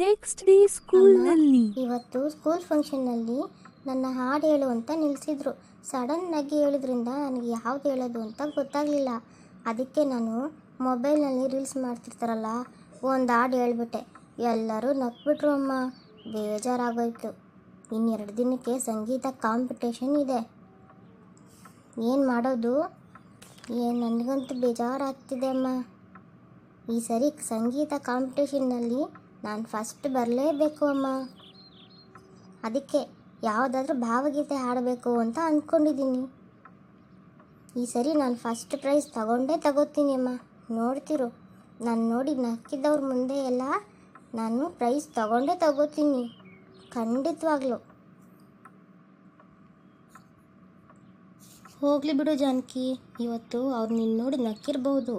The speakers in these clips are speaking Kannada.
ನೆಕ್ಸ್ಟ್ ಡೇ ಸ್ಕೂಲ್ನಲ್ಲಿ ಇವತ್ತು ಸ್ಕೂಲ್ ಫಂಕ್ಷನ್ನಲ್ಲಿ ನನ್ನ ಹಾಡು ಹೇಳು ಅಂತ ನಿಲ್ಲಿಸಿದ್ರು ಆಗಿ ಹೇಳಿದ್ರಿಂದ ನನಗೆ ಯಾವ್ದು ಹೇಳೋದು ಅಂತ ಗೊತ್ತಾಗಲಿಲ್ಲ. ಅದಕ್ಕೆ ನಾನು ಮೊಬೈಲ್ನಲ್ಲಿ ರೀಲ್ಸ್ ಮಾಡ್ತಿರ್ತಾರಲ್ಲ, ಒಂದು ಹಾಡು ಹೇಳ್ಬಿಟ್ಟೆ. ಎಲ್ಲರೂ ನಕ್ಬಿಟ್ರು ಅಮ್ಮ. ಬೇಜಾರಾಗೋಯ್ತು. ಇನ್ನೆರಡು ದಿನಕ್ಕೆ ಸಂಗೀತ ಕಾಂಪಿಟೇಷನ್ ಇದೆ. ಏನು ಮಾಡೋದು? ಏನು ನನಗಂತೂ ಬೇಜಾರಾಗ್ತಿದೆ ಅಮ್ಮ. ಈ ಸರಿ ಸಂಗೀತ ಕಾಂಪಿಟೇಷನ್ನಲ್ಲಿ ನಾನು ಫಸ್ಟ್ ಬರಲೇಬೇಕು ಅಮ್ಮ. ಅದಕ್ಕೆ ಯಾವುದಾದ್ರೂ ಭಾವಗೀತೆ ಹಾಡಬೇಕು ಅಂತ ಅಂದ್ಕೊಂಡಿದ್ದೀನಿ ಈ ಸರಿ ನಾನು ಫಸ್ಟ್ ಪ್ರೈಸ್ ತಗೊಂಡೇ ತಗೋತೀನಿ ಅಮ್ಮ. ನೋಡ್ತಿರು, ನಾನು ನೋಡಿ ನಕ್ಕಿದ್ದವ್ರ ಮುಂದೆ ಎಲ್ಲ ನಾನು ಪ್ರೈಸ್ ತಗೊಂಡೇ ತಗೋತೀನಿ. ಖಂಡಿತವಾಗ್ಲೂ. ಹೋಗಲಿ ಬಿಡು ಜಾನಕಿ, ಇವತ್ತು ಅವ್ರು ನಿನ್ನ ನೋಡಿ ನಕ್ಕಿರ್ಬೋದು.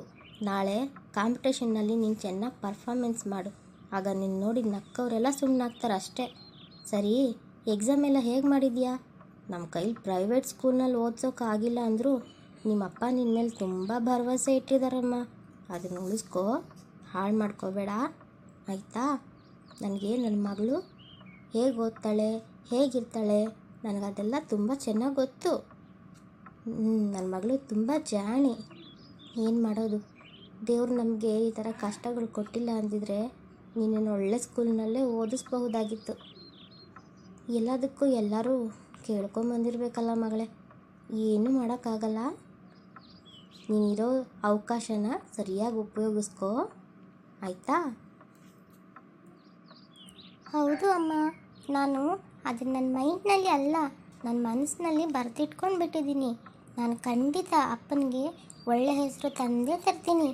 ನಾಳೆ ಕಾಂಪಿಟೇಷನ್ನಲ್ಲಿ ನೀನು ಚೆನ್ನಾಗಿ ಪರ್ಫಾರ್ಮೆನ್ಸ್ ಮಾಡು. ಆಗ ನಿನ್ನ ನೋಡಿ ನಕ್ಕವರೆಲ್ಲ ಸುಮ್ಮನಾಗ್ತಾರೆ ಅಷ್ಟೇ. ಸರಿ ಎಕ್ಸಾಮ್ ಎಲ್ಲ ಹೇಗೆ ಮಾಡಿದ್ಯಾ? ನಮ್ಮ ಕೈಲಿ ಪ್ರೈವೇಟ್ ಸ್ಕೂಲ್ನಲ್ಲಿ ಓದ್ಸೋಕ್ಕಾಗಿಲ್ಲ ಅಂದರೂ ನಿಮ್ಮಪ್ಪ ನಿನ್ನ ಮೇಲೆ ತುಂಬ ಭರವಸೆ ಇಟ್ಟಿದ್ದಾರಮ್ಮ ಅದನ್ನು ಉಳಿಸ್ಕೋ, ಹಾಳು ಮಾಡ್ಕೋಬೇಡ. ಆಯಿತಾ? ನನಗೆ ನನ್ನ ಮಗಳು ಹೇಗೆ ಓದ್ತಾಳೆ, ಹೇಗಿರ್ತಾಳೆ, ನನಗದೆಲ್ಲ ತುಂಬ ಚೆನ್ನಾಗಿ ಗೊತ್ತು. ನನ್ನ ಮಗಳು ತುಂಬ ಜಾಣಿ. ಏನು ಮಾಡೋದು? ದೇವರು ನಮಗೆ ಈ ಥರ ಕಷ್ಟಗಳು ಕೊಟ್ಟಿಲ್ಲ ಅಂದಿದ್ರೆ ನೀನನ್ನು ಒಳ್ಳೆ ಸ್ಕೂಲ್ನಲ್ಲೇ ಓದಿಸ್ಬಹುದಾಗಿತ್ತು. ಎಲ್ಲದಕ್ಕೂ ಎಲ್ಲರೂ ಕೇಳ್ಕೊಂಬಂದಿರಬೇಕಲ್ಲ ಮಗಳೇ. ಏನೂ ಮಾಡೋಕ್ಕಾಗಲ್ಲ. ನೀನಿರೋ ಅವಕಾಶನ ಸರಿಯಾಗಿ ಉಪಯೋಗಿಸ್ಕೋ. ಆಯಿತಾ? ಹೌದು ಅಮ್ಮ. ನಾನು ಅದು ನನ್ನ ಮೈಂಡ್ನಲ್ಲಿ ಅಲ್ಲ ನನ್ನ ಮನಸ್ಸಿನಲ್ಲಿ ಬರೆದಿಟ್ಕೊಂಡು ಬಿಟ್ಟಿದ್ದೀನಿ ನಾನು ಖಂಡಿತ ಅಪ್ಪನಿಗೆ ಒಳ್ಳೆಯ ಹೆಸರು ತಂದೇ ತರ್ತೀನಿ.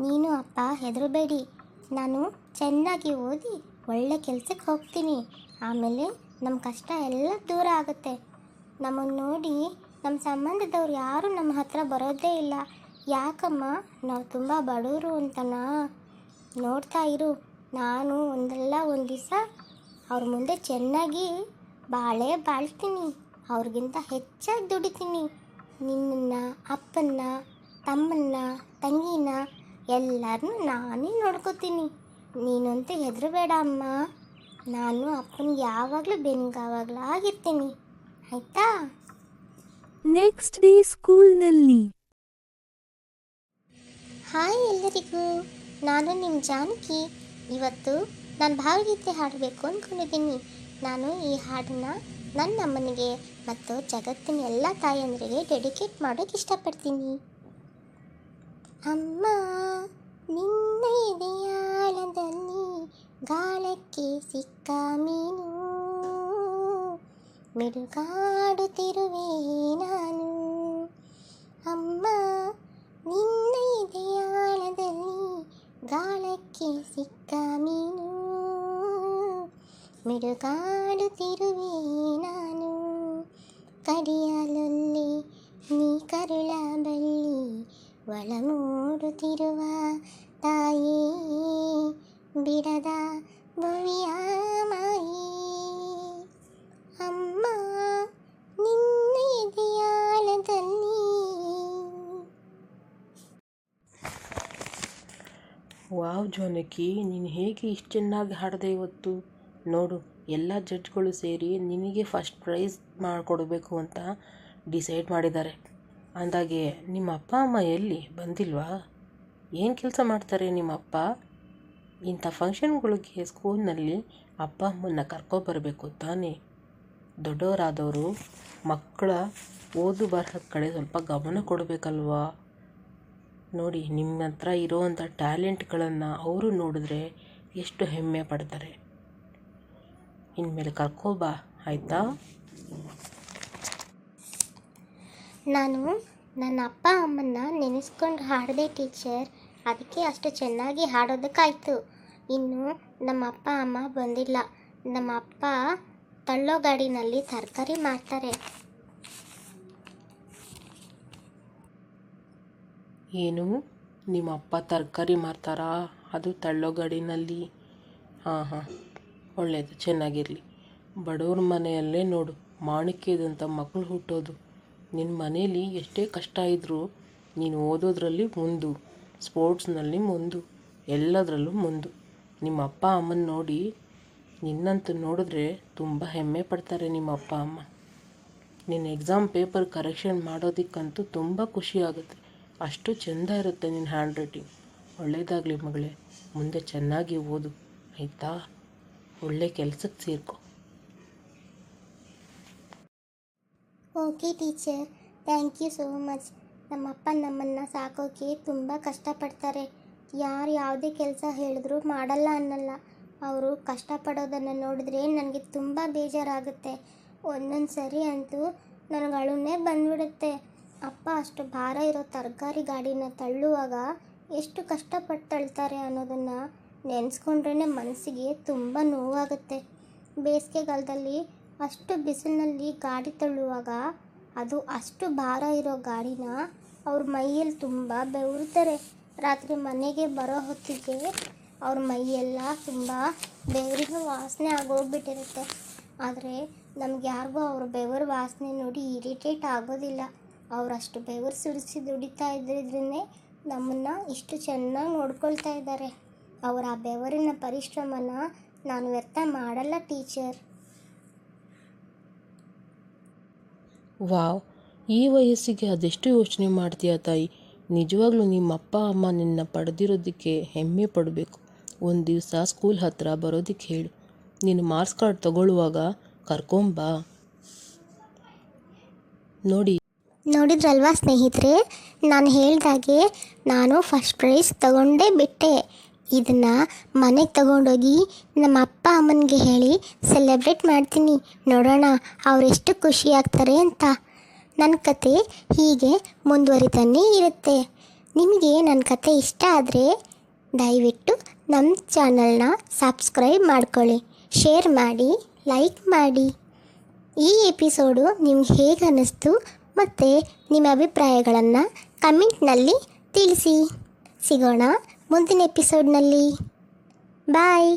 ನೀನು ಅಪ್ಪ ಹೆದರಬೇಡಿ. ನಾನು ಚೆನ್ನಾಗಿ ಓದಿ ಒಳ್ಳೆ ಕೆಲಸಕ್ಕೆ ಹೋಗ್ತೀನಿ. ಆಮೇಲೆ ನಮ್ಮ ಕಷ್ಟ ಎಲ್ಲ ದೂರ ಆಗುತ್ತೆ. ನಮ್ಮನ್ನು ನೋಡಿ ನಮ್ಮ ಸಂಬಂಧದವ್ರು ಯಾರೂ ನಮ್ಮ ಹತ್ರ ಬರೋದೇ ಇಲ್ಲ. ಯಾಕಮ್ಮ? ನಾವು ತುಂಬ ಬಡವರು ಅಂತನಾ? ನೋಡ್ತಾ ಇರು. ನಾನು ಒಂದಲ್ಲ ಒಂದು ದಿವಸ ಅವ್ರ ಮುಂದೆ ಚೆನ್ನಾಗಿ ಬಾಳೆ ಬಾಳ್ತೀನಿ. ಅವ್ರಿಗಿಂತ ಹೆಚ್ಚಾಗಿ ದುಡಿತೀನಿ. ನಿನ್ನನ್ನು, ಅಪ್ಪನ್ನ, ತಮ್ಮನ್ನ, ತಂಗಿನ ಎಲ್ಲರನ್ನೂ ನಾನೇ ನೋಡ್ಕೋತೀನಿ. ನೀನಂತೂ ಹೆದರಬೇಡ ಅಮ್ಮ ನಾನು ಅಪ್ಪನಿಗೆ ಯಾವಾಗಲೂ ಬೆನ್ಗಾವಾಗಲಾಗಿರ್ತೀನಿ ಆಯ್ತಾ? ನೆಕ್ಸ್ಟ್ ಡೇ ಸ್ಕೂಲ್ನಲ್ಲಿ ಹಾಯ್ ಎಲ್ಲರಿಗೂ. ನಾನು ನಿಮ್ಮ ಜಾನಕಿ. ಇವತ್ತು ನಾನು ಭಾವಗೀತೆ ಹಾಡಬೇಕು ಅಂದ್ಕೊಂಡಿದ್ದೀನಿ ನಾನು ಈ ಹಾಡನ್ನು ನನ್ನ ಅಮ್ಮನಿಗೆ ಮತ್ತು ಜಗತ್ತಿನ ಎಲ್ಲ ತಾಯಂದರಿಗೆ ಡೆಡಿಕೇಟ್ ಮಾಡೋಕ್ಕೆ ಇಷ್ಟಪಡ್ತೀನಿ. ಅಮ್ಮ. ನಿನ್ನ ಎದೆಯಾಳದಲ್ಲಿ ಗಾಳಕ್ಕೆ ಸಿಕ್ಕ ಮೀನು ಮಿಡುಗಾಡುತ್ತಿರುವೆ ನಾನು ಅಮ್ಮ ನಿನ್ನ ಎದೆಯಾಳದಲ್ಲಿ ಗಾಳಕ್ಕೆ ಸಿಕ್ಕ ಮೀನು ಮಿಡುಗಾಡುತ್ತಿರುವೆ ನಾನು ಕಡಿಯಲೊಲ್ಲಿ ನೀ ಕರುಳ ಬಳ್ಳಿ ಒಳ ತಾಯಿ ತಾಯೇ ಬಿಡದ ಭುವಿಯ ಮಾಯಿ. ಅಮ್ಮ, ನಿನ್ನ ಎದೆಯಾಳದಲ್ಲಿ ವಾವ್ ಜೋನಕಿ, ನೀನು ಹೇಗೆ ಇಷ್ಟು ಚೆನ್ನಾಗಿ ಹಾಡಿದೆ ಇವತ್ತು? ನೋಡು, ಎಲ್ಲ ಜಡ್ಜ್ಗಳು ಸೇರಿ ನಿನಗೆ ಫಸ್ಟ್ ಪ್ರೈಸ್ ಮಾಡಿಕೊಡ್ಬೇಕು ಅಂತ ಡಿಸೈಡ್ ಮಾಡಿದ್ದಾರೆ. ಅಂದಾಗೆ ನಿಮ್ಮ ಅಪ್ಪ ಅಮ್ಮ ಎಲ್ಲಿ ಬಂದಿಲ್ವಾ? ಏನು ಕೆಲಸ ಮಾಡ್ತಾರೆ ನಿಮ್ಮ ಅಪ್ಪ ಇಂಥ ಫಂಕ್ಷನ್ಗಳಿಗೆ ಸ್ಕೂಲ್ನಲ್ಲಿ ಅಪ್ಪ ಅಮ್ಮನ್ನ ಕರ್ಕೊಬರಬೇಕು ತಾನೇ? ದೊಡ್ಡವರಾದವರು ಮಕ್ಕಳ ಓದು ಬರಹದ ಕಡೆ ಸ್ವಲ್ಪ ಗಮನ ಕೊಡಬೇಕಲ್ವಾ? ನೋಡಿ ನಿಮ್ಮ ಹತ್ರ ಇರೋವಂಥ ಟ್ಯಾಲೆಂಟ್ಗಳನ್ನು ಅವರು ನೋಡಿದ್ರೆ ಎಷ್ಟು ಹೆಮ್ಮೆ ಪಡ್ತಾರೆ. ಇನ್ಮೇಲೆ ಕರ್ಕೋಬಾ ಆಯಿತಾ? ನಾನು ನನ್ನ ಅಪ್ಪ ಅಮ್ಮನ್ನ ನೆನೆಸ್ಕೊಂಡು ಹಾಡಿದೆ ಟೀಚರ್. ಅದಕ್ಕೆ ಅಷ್ಟು ಚೆನ್ನಾಗಿ ಹಾಡೋದಕ್ಕಾಯಿತು. ಇನ್ನು ನಮ್ಮ ಅಪ್ಪ ಅಮ್ಮ ಬಂದಿಲ್ಲ. ನಮ್ಮ ಅಪ್ಪ ತಳ್ಳೋ ಗಾಡಿನಲ್ಲಿ ತರಕಾರಿ ಮಾಡ್ತಾರೆ. ಏನು? ನಿಮ್ಮ ಅಪ್ಪ ತರಕಾರಿ ಮಾರ್ತಾರಾ? ಅದು ತಳ್ಳೋ ಗಾಡಿನಲ್ಲಿ? ಹಾಂ ಹಾಂ. ಒಳ್ಳೆಯದು ಚೆನ್ನಾಗಿರಲಿ. ಬಡವ್ರ ಮನೆಯಲ್ಲೇ ನೋಡು. ಮಾಣಿಕ್ಯದಂಥ ಮಕ್ಕಳು ಹುಟ್ಟೋದು. ನಿನ್ನ ಮನೇಲಿ ಎಷ್ಟೇ ಕಷ್ಟ ಇದ್ದರೂ ನೀನು ಓದೋದ್ರಲ್ಲಿ ಮುಂದು, ಸ್ಪೋರ್ಟ್ಸ್ನಲ್ಲಿ ಮುಂದು, ಎಲ್ಲದರಲ್ಲೂ ಮುಂದು. ನಿಮ್ಮ ಅಪ್ಪ ಅಮ್ಮನ ನೋಡಿ ನಿನ್ನಂತೂ ನೋಡಿದ್ರೆ ತುಂಬ ಹೆಮ್ಮೆ ಪಡ್ತಾರೆ ನಿಮ್ಮ ಅಪ್ಪ ಅಮ್ಮ. ನಿನ್ನ ಎಕ್ಸಾಮ್ ಪೇಪರ್ ಕರೆಕ್ಷನ್ ಮಾಡೋದಕ್ಕಂತೂ ತುಂಬ ಖುಷಿ ಆಗುತ್ತೆ. ಅಷ್ಟು ಚೆಂದ ಇರುತ್ತೆ ನಿನ್ನ ಹ್ಯಾಂಡ್ ರೈಟಿಂಗ್ ಒಳ್ಳೆಯದಾಗಲಿ ಮಗಳೇ, ಮುಂದೆ ಚೆನ್ನಾಗಿ ಓದು, ಆಯಿತಾ? ಒಳ್ಳೆ ಕೆಲಸಕ್ಕೆ ಸೇರ್ಕೊ. Okay teacher thank you so much ನಮ್ಮಪ್ಪ ನಮ್ಮನ್ನು ಸಾಕೋಕೆ ತುಂಬ ಕಷ್ಟಪಡ್ತಾರೆ. ಯಾರು ಯಾವುದೇ ಕೆಲಸ ಹೇಳಿದ್ರು ಮಾಡಲ್ಲ ಅನ್ನಲ್ಲ. ಅವರು ಕಷ್ಟಪಡೋದನ್ನು ನೋಡಿದ್ರೆ ನನಗೆ ತುಂಬ ಬೇಜಾರಾಗುತ್ತೆ. ಒಂದೊಂದು ಸರಿ ಅಂತೂ ನನಗೆ ಅಳುನೇ ಬಂದ್ಬಿಡುತ್ತೆ. ಅಪ್ಪ ಅಷ್ಟು ಭಾರ ಇರೋ ತರಕಾರಿ ಗಾಡಿನ ತಳ್ಳುವಾಗ ಎಷ್ಟು ಕಷ್ಟಪಟ್ಟು ತಳ್ತಾರೆ ಅನ್ನೋದನ್ನು ನೆನೆಸ್ಕೊಂಡ್ರೇ ಮನಸ್ಸಿಗೆ ತುಂಬ ನೋವಾಗುತ್ತೆ. ಬೇಸಿಗೆಗಾಲದಲ್ಲಿ ಅಷ್ಟು ಬಿಸಿಲಿನಲ್ಲಿ ಗಾಡಿ ತಳ್ಳುವಾಗ ಅದು ಅಷ್ಟು ಭಾರ ಇರೋ ಗಾಡಿನ ಅವ್ರ ಮೈಯಲ್ಲಿ ತುಂಬ ಬೆವರುತ್ತಾರೆ. ರಾತ್ರಿ ಮನೆಗೆ ಬರೋ ಹೊತ್ತಿಗೆ ಅವ್ರ ಮೈಯೆಲ್ಲ ತುಂಬ ಬೆವರಿನ ವಾಸನೆ ಆಗೋಗ್ಬಿಟ್ಟಿರುತ್ತೆ. ಆದರೆ ನಮ್ಗೆ ಯಾರಿಗೂ ಅವ್ರ ಬೆವರು ವಾಸನೆ ನೋಡಿ ಇರಿಟೇಟ್ ಆಗೋದಿಲ್ಲ. ಅವರಷ್ಟು ಬೆವರು ಸುರಿಸಿ ದುಡಿತಾ ಇದ್ದಿದ್ರೇ ನಮ್ಮನ್ನು ಇಷ್ಟು ಚೆನ್ನಾಗಿ ನೋಡ್ಕೊಳ್ತಾ ಇದ್ದಾರೆ ಅವರ ಆ ಬೆವರಿನ ಪರಿಶ್ರಮನ ನಾನು ವ್ಯರ್ಥ ಮಾಡಲ್ಲ ಟೀಚರ್. ವಾವ್, ಈ ವಯಸ್ಸಿಗೆ ಅದೆಷ್ಟು ಯೋಚನೆ ಮಾಡ್ತೀಯ ತಾಯಿ? ನಿಜವಾಗ್ಲೂ ನಿಮ್ಮ ಅಪ್ಪ ಅಮ್ಮ ನಿನ್ನ ಪಡೆದಿರೋದಕ್ಕೆ ಹೆಮ್ಮೆ ಪಡಬೇಕು. ಒಂದು ದಿವಸ ಸ್ಕೂಲ್ ಹತ್ತಿರ ಬರೋದಕ್ಕೆ ಹೇಳು. ನೀನು ಮಾರ್ಕ್ಸ್ ಕಾರ್ಡ್ ತಗೊಳ್ಳುವಾಗ ಕರ್ಕೊಂಬಾ ನೋಡಿ. ನೋಡಿದ್ರಲ್ವಾ ಸ್ನೇಹಿತರೆ? ನಾನು ಹೇಳ್ದಾಗೆ ನಾನು ಫಸ್ಟ್ ಪ್ರೈಸ್ ತಗೊಂಡೇ ಬಿಟ್ಟೆ. ಇದನ್ನು ಮನೆಗೆ ತಗೊಂಡೋಗಿ ನಮ್ಮ ಅಪ್ಪ ಅಮ್ಮನಿಗೆ ಹೇಳಿ ಸೆಲೆಬ್ರೇಟ್ ಮಾಡ್ತೀನಿ. ನೋಡೋಣ ಅವರೆಷ್ಟು ಖುಷಿ ಆಗ್ತಾರೆ ಅಂತ. ನನ್ನ ಕತೆ ಹೀಗೆ ಮುಂದುವರಿತಾನೇ ಇರುತ್ತೆ. ನಿಮಗೆ ನನ್ನ ಕತೆ ಇಷ್ಟ ಆದರೆ ದಯವಿಟ್ಟು ನಮ್ಮ ಚಾನಲ್ನ ಸಬ್ಸ್ಕ್ರೈಬ್ ಮಾಡ್ಕೊಳ್ಳಿ. ಶೇರ್ ಮಾಡಿ ಲೈಕ್ ಮಾಡಿ. ಈ ಎಪಿಸೋಡು ನಿಮ್ಗೆ ಹೇಗೆ ಅನ್ನಿಸ್ತು ಮತ್ತು ನಿಮ್ಮ ಅಭಿಪ್ರಾಯಗಳನ್ನು ಕಮೆಂಟ್ನಲ್ಲಿ ತಿಳಿಸಿ. ಸಿಗೋಣ. ಮುಂದಿನ ಎಪಿಸೋಡ್ನಲ್ಲಿ ಬಾಯ್